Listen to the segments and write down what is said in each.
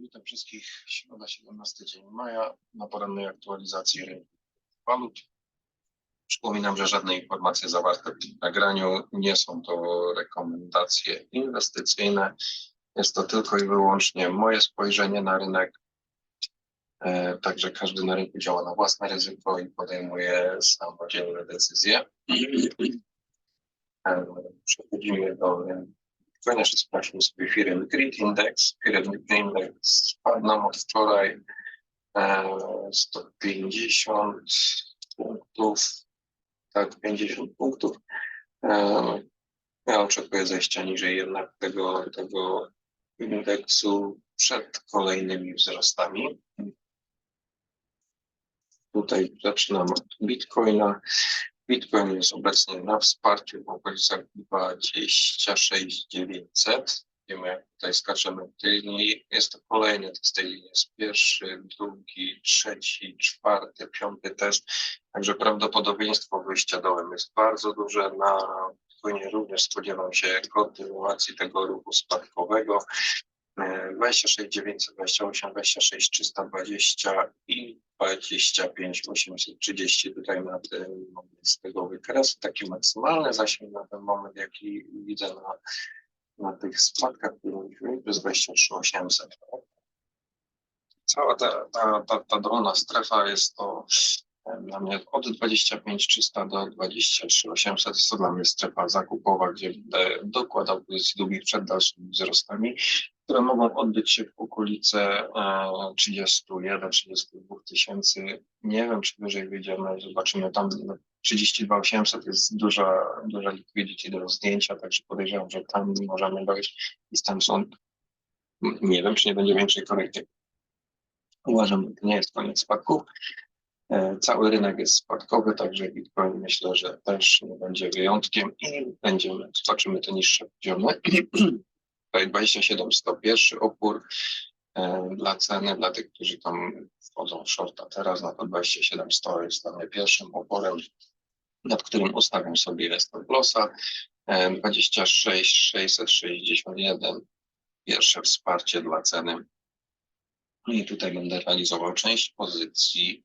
Witam wszystkich. Środa 17 dzień maja na porannej aktualizacji rynku walut. Przypominam, że żadne informacje zawarte w tym nagraniu nie są to rekomendacje inwestycyjne. Jest to tylko i wyłącznie moje spojrzenie na rynek. E, Także każdy na rynku działa na własne ryzyko i podejmuje samodzielne decyzje. E, Przechodzimy do Ponieważ sprawdźmy sobie firmy Grid Index. Firmy Index spadł nam od wczoraj e, 150 punktów, tak, 50 punktów. E, ja oczekuję zejścia niżej jednak tego, tego indeksu przed kolejnymi wzrostami. Tutaj zaczynam od Bitcoina. Bitcoin jest obecnie na wsparciu w okolicach 26 900. Wiemy, jak tutaj skaczemy w tej linii. Jest to kolejny test tej linii. Jest pierwszy, drugi, trzeci, czwarty, piąty test. Także prawdopodobieństwo wyjścia dołem jest bardzo duże. Na Bitcoinie również spodziewam się kontynuacji tego ruchu spadkowego. E, 26 928, 26 320 i 25 830 tutaj na tym z tego wykresu. Taki maksymalny zasięg na ten moment, jaki widzę na, na tych spadkach, to jest 23 800. Cała ta, ta, ta, ta dolna strefa jest to e, dla mnie od 25 300 do 23 800 jest to dla mnie strefa zakupowa, gdzie będę dokładał pozycji długich przed dalszymi wzrostami które mogą odbyć się w okolice 31-32 tysięcy. Nie wiem, czy wyżej wyjdziemy, zobaczymy tam 32 800 jest duża, duża liquidity do zdjęcia, także podejrzewam, że tam możemy dojść i stamtąd nie wiem, czy nie będzie większej korekty. Uważam, że to nie jest koniec spadków. E, Cały rynek jest spadkowy, także Bitcoin myślę, że też nie będzie wyjątkiem i będziemy, zobaczymy te niższe poziomy. Tutaj 27 101 opór e, dla ceny, dla tych, którzy tam wchodzą w shorta teraz, na to 27 100 jest dla mnie pierwszym oporem, nad którym ustawiam sobie stop lossa. E, 26 661 pierwsze wsparcie dla ceny. I tutaj będę realizował część pozycji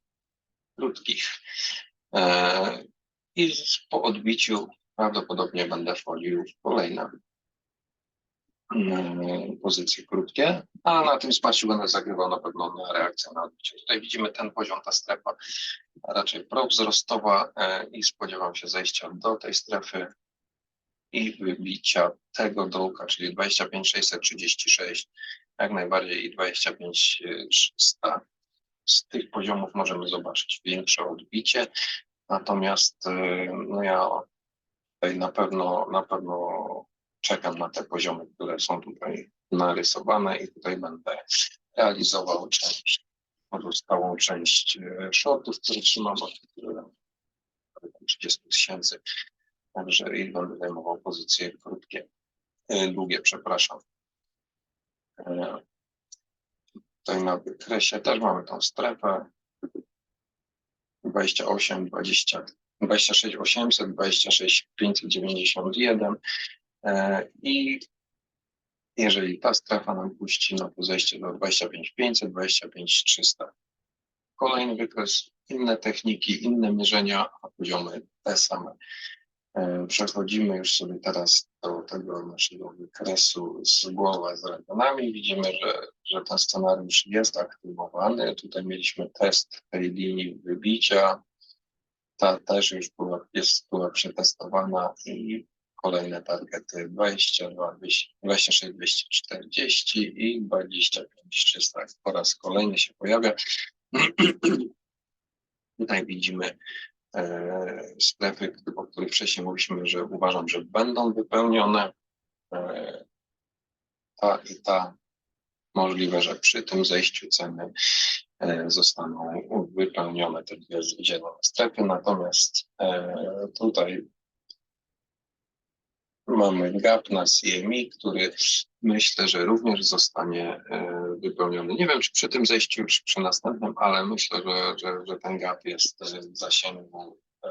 krótkich. E, I po odbiciu prawdopodobnie będę wchodził w kolejne pozycje krótkie, a na tym wsparciu będę zagrywał na pewno na reakcję na odbicie. Tutaj widzimy ten poziom, ta strefa raczej prowzrostowa e, i spodziewam się zejścia do tej strefy i wybicia tego dołka, czyli 25 636, jak najbardziej i 25 300. Z tych poziomów możemy zobaczyć większe odbicie, natomiast e, no ja tutaj na pewno, na pewno czekam na te poziomy, które są tutaj narysowane i tutaj będę realizował część, pozostałą część e, shortów, które trzymam od które 30 tysięcy. Także i będę zajmował pozycje krótkie, e, długie, przepraszam. E, Tutaj na wykresie też mamy tą strefę 28, 20, 26 800, 26 591 e, i jeżeli ta strefa nam puści, no to zejście do 25 500, 25 300. Kolejny wykres, inne techniki, inne mierzenia, a poziomy te same. E, Przechodzimy już sobie teraz do tego naszego wykresu z głowa z regionami. Widzimy, że, że ten scenariusz jest aktywowany. Tutaj mieliśmy test tej linii wybicia. Ta też już była, jest, była przetestowana i kolejne targety 22, 26, 240 i 25 300 po raz kolejny się pojawia. Tutaj widzimy e, strefy, o których wcześniej mówiliśmy, że uważam, że będą wypełnione. E, ta i ta możliwe, że przy tym zejściu ceny e, zostaną wypełnione te dwie zielone strefy. Natomiast e, tutaj mamy gap na CMI, który myślę, że również zostanie e, wypełniony. Nie wiem, czy przy tym zejściu, czy przy następnym, ale myślę, że, że, że ten gap jest w zasięgu e,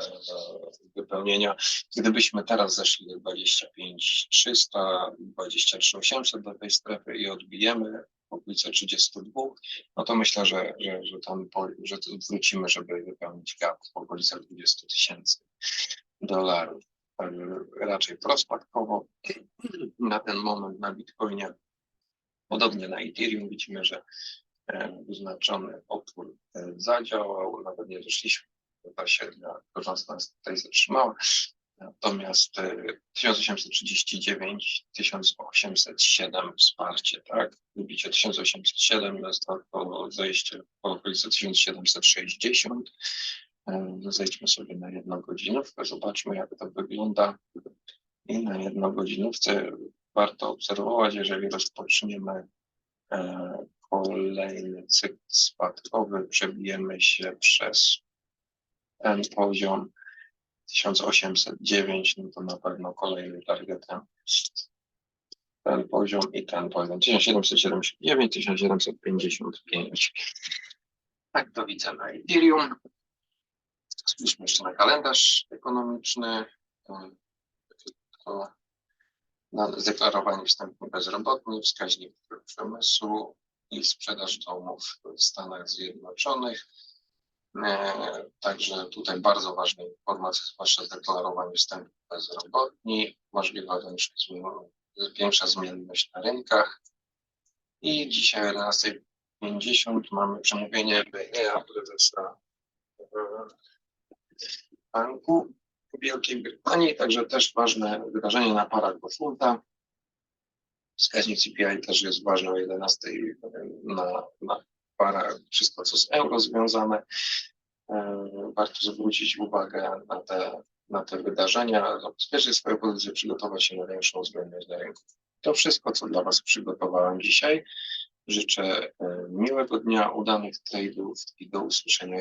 wypełnienia. Gdybyśmy teraz zeszli do 25 300, 23 800 do tej strefy i odbijemy okolice 32, no to myślę, że, że, że tam po, że wrócimy, żeby wypełnić gap w okolicach 20 tysięcy dolarów. Raczej prospadkowo na ten moment na Bitcoinie. Podobnie na Ethereum widzimy, że e, wyznaczony opór e, zadziałał, nawet nie doszliśmy do ta średnia, która nas tutaj zatrzymała. Natomiast e, 1839, 1807 wsparcie, tak? Lubicie 1807, jest to to zejście po okolicy 1760. E, Zejdźmy sobie na jednogodzinówkę, zobaczmy jak to wygląda. I na jednogodzinówce warto obserwować, jeżeli rozpoczniemy e, kolejny cykl spadkowy, przebijemy się przez ten poziom 1809, no to na pewno kolejnym targetem ten poziom i ten poziom 1779, 1755. Tak to widzę na Ethereum. Spójrzmy jeszcze na kalendarz ekonomiczny. To na zdeklarowanie wstępnie bezrobotni, wskaźnik przemysłu i sprzedaż domów w Stanach Zjednoczonych. E, Także tutaj bardzo ważne informacje, zwłaszcza zdeklarowanie wstępu bezrobotni, możliwa większa, większa zmienność na rynkach. I dzisiaj o 11.50 mamy przemówienie BEA prezesa e, Banku Wielkiej Brytanii, także też ważne wydarzenie na parach do funta. Wskaźnik CPI też jest ważny o 11 na, na parach, wszystko co z euro związane. E, Warto zwrócić uwagę na te, na te wydarzenia, zabezpieczyć swoją pozycję, przygotować się na większą zmienność na rynku. To wszystko, co dla Was przygotowałem dzisiaj. Życzę e, miłego dnia, udanych trade'ów i do usłyszenia